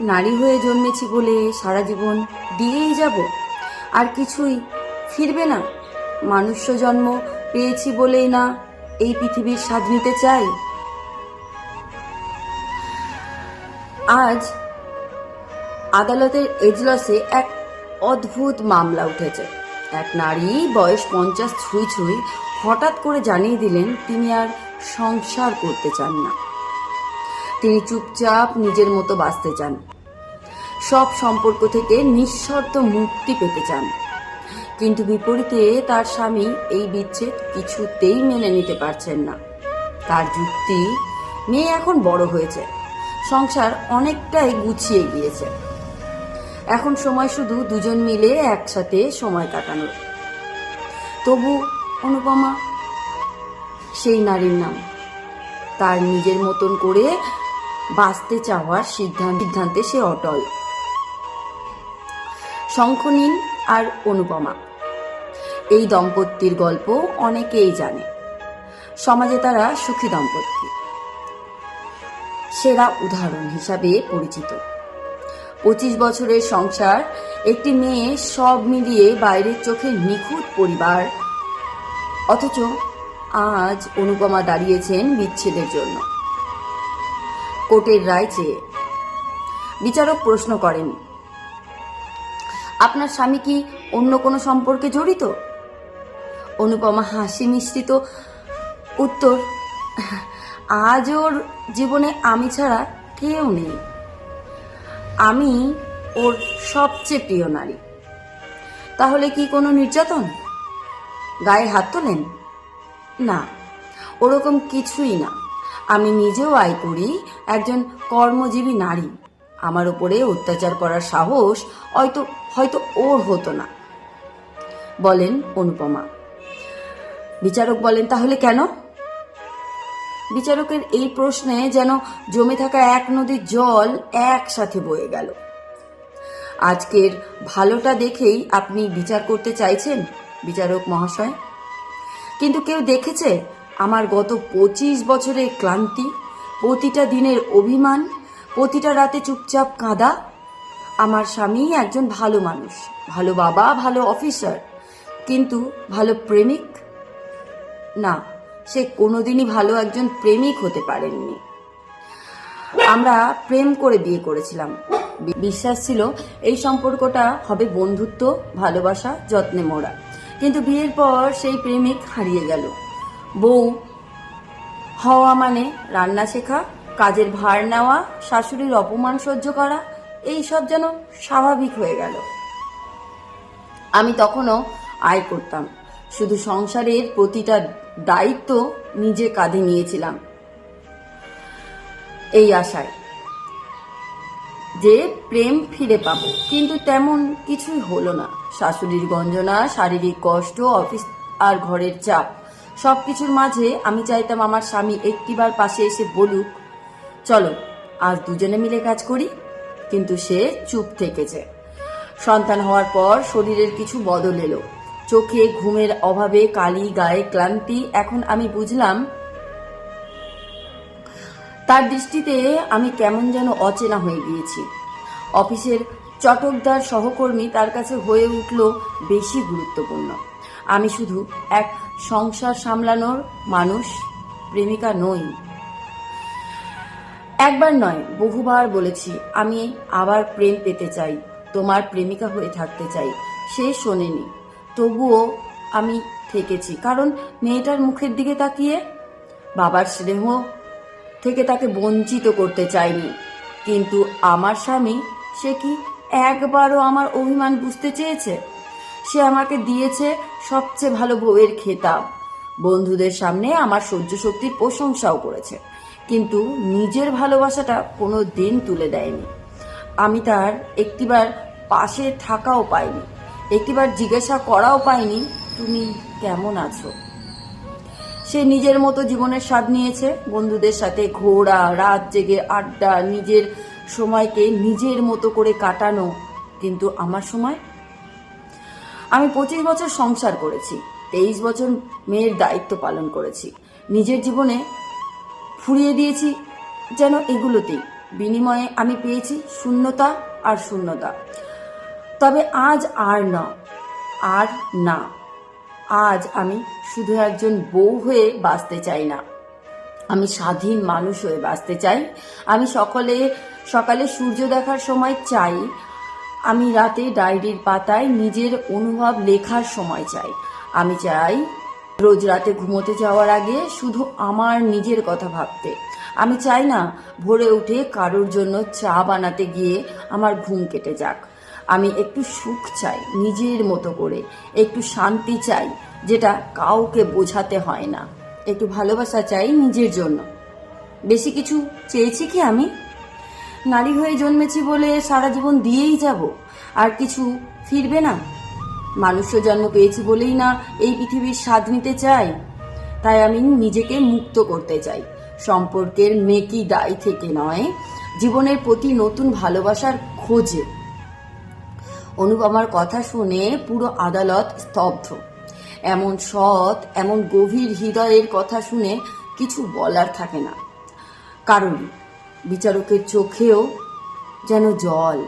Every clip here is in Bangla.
নারী হয়ে জন্মেছি বলে সারা জীবন দিয়েই যাব। আর কিছুই ফিরবে না। মানুষ্য জন্ম পেয়েছি বলেই না এই পৃথিবীর স্বাদ নিতে চাই। আজ আদালতের এজলাসে এক অদ্ভুত মামলা উঠেছে। এক নারী বয়স পঞ্চাশ ছুঁই ছুঁই হঠাৎ করে জানিয়ে দিলেন, তিনি আর সংসার করতে চান না। তিনি চুপচাপ নিজের মতো বাঁচতে চান। সব সম্পর্ক থেকে নিঃশর্ত মুক্তি পেতে চান। কিন্তু বিপরীতে তার স্বামী এই বিচ্ছেদ কিছুতেই মেনে নিতে পারছেন না। তার যুক্তি, মেয়ে এখন বড় হয়েছে। সংসার অনেকটাই গুছিয়ে গিয়েছে। এখন সময় শুধু দুজন মিলে একসাথে সময় কাটানোর। তবু অনুপমা, সেই নারীর নাম। তার নিজের মতন করে বাঁচতে চাওয়ার সিদ্ধান্ত সিদ্ধান্তে সে অটল। শঙ্খনীল আর অনুপমা। এই দম্পতির গল্প অনেকেই জানে। সমাজে তারা সুখী দম্পতি। সেরা উদাহরণ হিসাবে পরিচিত। পঁচিশ বছরের সংসার, একটি মেয়ে সব মিলিয়ে বাইরের চোখে নিখুঁত পরিবার। অথচ আজ অনুপমা দাঁড়িয়েছেন বিচ্ছেদের জন্য। কোর্টের রায় চেয়ে বিচারক প্রশ্ন করেন, আপনার স্বামী কি অন্য কোনো সম্পর্কে জড়িত? অনুপমা হাসি মিশ্রিত উত্তর, আজ ওর জীবনে আমি ছাড়া কেউ নেই। আমি ওর সবচেয়ে প্রিয় নারী। তাহলে কি কোনো নির্যাতন? গায়ে হাত তোলেন? না, ওরকম কিছুই না। আমি নিজেও আয় করি একজন কর্মজীবী নারী। আমার উপরে অত্যাচার করার সাহস হয়তো হয়তো ওর হতো না। বলেন অনুপমা। বিচারক বলেন, তাহলে কেন? বিচারকের এই প্রশ্নে যেন জমে থাকা এক নদীর জল একসাথে বয়ে গেল। আজকের ভালোটা দেখেই আপনি বিচার করতে চাইছেন, বিচারক মহাশয়? কিন্তু কেউ দেখেছে আমার গত পঁচিশ বছরের ক্লান্তি, প্রতিটা দিনের অভিমান, প্রতিটা রাতে চুপচাপ কাঁদা। আমার স্বামী একজন ভালো মানুষ, ভালো বাবা, ভালো অফিসার, কিন্তু ভালো প্রেমিক? না, সে কোনোদিনই ভালো একজন প্রেমিক হতে পারেননি। আমরা প্রেম করে বিয়ে করেছিলাম। বিশ্বাস ছিল এই সম্পর্কটা হবে বন্ধুত্ব, ভালোবাসা, যত্নে মোড়া। কিন্তু বিয়ের পর সেই প্রেমিক হারিয়ে গেল। বউ। হওয়া মানে রান্না শেখা, কাজের ভার নেওয়া, শাশুড়ির অপমান সহ্য করা এই সব যেন স্বাভাবিক হয়ে গেল। আমি তখনও আয় করতাম। শুধু সংসারের প্রতিটা দায়িত্ব নিজে কাঁধে নিয়েছিলাম। এই আশায় যে প্রেম ফিরে পাবো। কিন্তু তেমন কিছুই হলো না। শাশুড়ির গঞ্জনা, শারীরিক কষ্ট, অফিস আর ঘরের চাপ সবকিছুর মাঝে আমি চাইতাম আমার স্বামী একটিবার পাশে এসে বলুক, চলো, আজ দুজনে মিলে কাজ করি। কিন্তু সে চুপ থেকেছে। সন্তান হওয়ার পর শরীরের কিছু বদল এলো। চোখে ঘুমের অভাবে কালি, গায়ে ক্লান্তি। এখন আমি বুঝলাম, তার দৃষ্টিতে আমি কেমন যেন অচেনা হয়ে গিয়েছি। অফিসের চটকদার সহকর্মী তার কাছে হয়ে উঠল বেশি গুরুত্বপূর্ণ। আমি শুধু এক সংসার সামলানোর মানুষ, প্রেমিকা নই। একবার নয়, বহুবার বলেছি, আমি আবার প্রেম পেতে চাই, তোমার প্রেমিকা হয়ে থাকতে চাই। সে শোনেনি। তবুও আমি থেকেছি, কারণ মেয়েটার মুখের দিকে তাকিয়ে বাবার স্নেহ থেকে তাকে বঞ্চিত করতে চাইনি। কিন্তু আমার স্বামী, সে কি একবারও আমার অভিমান বুঝতে চেয়েছে? সে আমাকে দিয়েছে সবচেয়ে ভালো বউয়ের খেতাব। বন্ধুদের সামনে আমার সহ্য শক্তির প্রশংসাও করেছে, কিন্তু নিজের ভালোবাসাটা কোনো দিন তুলে দেয়নি। আমি তার একটিবার পাশে থাকাও পাইনি, একটিবার জিজ্ঞাসা করাও পাইনি, তুমি কেমন আছো? সে নিজের মতো জীবনের স্বাদ নিয়েছে, বন্ধুদের সাথে ঘোরা, রাত জেগে আড্ডা, নিজের সময়কে নিজের মতো করে কাটানো, কিন্তু আমার সময় আমি পঁচিশ বছর সংসার করেছি, তেইশ বছর মেয়ের দায়িত্ব পালন করেছি। নিজের জীবনে ফুরিয়ে দিয়েছি যেন এগুলোতেই। বিনিময়ে আমি পেয়েছি শূন্যতা আর শূন্যতা। তবে আজ আর না আর না। আজ আমি শুধু একজন বউ হয়ে বাঁচতে চাই না। আমি স্বাধীন মানুষ হয়ে বাঁচতে চাই। আমি সকলে, সকালে সূর্য দেখার সময় চাই। আমি রাতে ডায়েরির পাতায় নিজের অনুভব লেখার সময় চাই। আমি চাই রোজ রাতে ঘুমোতে যাওয়ার আগে শুধু আমার নিজের কথা ভাবতে। আমি চাই না ভোরে উঠে কারোর জন্য চা বানাতে গিয়ে আমার ঘুম কেটে যাক। আমি একটু সুখ চাই নিজের মতো করে। একটু শান্তি চাই যেটা কাউকে বোঝাতে হয় না। একটু ভালোবাসা চাই নিজের জন্য। বেশি কিছু চেয়েছি কি আমি? নারী হয়ে জন্মেছি বলে সারা জীবন দিয়েই যাব। আর কিছু ফিরবে না। মানুষ্য জন্ম পেয়েছি বলেই না এই পৃথিবীর স্বাদ নিতে চাই। তাই আমি নিজেকে মুক্ত করতে চাই। সম্পর্কের মেকি দায় থেকে নয়, জীবনের প্রতি নতুন ভালোবাসার খোঁজে। অনুপমার কথা শুনে পুরো আদালত স্তব্ধ। এমন সৎ, এমন গভীর হৃদয়ের কথা শুনে কিছু বলার থাকে না। কারণ বিচারকের চোখেও যেন জল।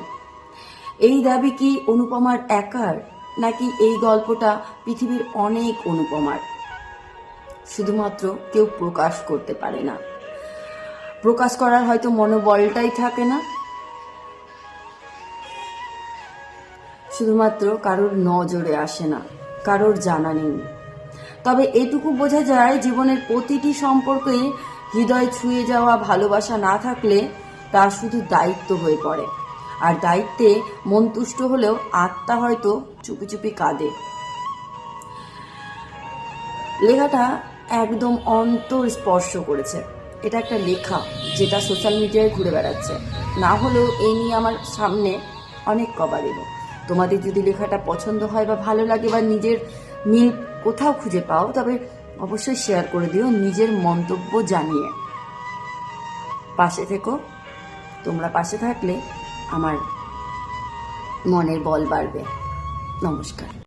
এই দাবি কি অনুপমার একার, নাকি এই গল্পটা পৃথিবীর অনেক অনুপমার? শুধুমাত্র কেউ প্রকাশ করতে পারে না। প্রকাশ করার হয়তো মনোবলটাই থাকে না। শুধুমাত্র কারোর নজরে আসে না, কারোর জানা নেই। তবে এটুকু বোঝা যায় জীবনের প্রতিটি সম্পর্কে হৃদয় ছুঁয়ে যাওয়া ভালোবাসা না থাকলে তা শুধু দায়িত্ব হয়ে পড়ে। আর দায়িত্বে মন তুষ্ট হলেও আত্মা হয়তো চুপি চুপি কাঁদে। লেখাটা একদম অন্তর স্পর্শ করেছে। এটা একটা লেখা যেটা সোশ্যাল মিডিয়ায় ঘুরে বেড়াচ্ছে। না হলেও এই নিয়ে আমার সামনে অনেক কবার এলো। তোমাদের যদি লেখাটা পছন্দ হয় বা ভালো লাগে বা নিজের মিল কোথাও খুঁজে পাও, তবে অবশ্যই শেয়ার করে দিও নিজের মন্তব্য জানিয়ে। পাশে থেকো। তোমরা পাশে থাকলে আমার মনের বল বাড়বে। নমস্কার।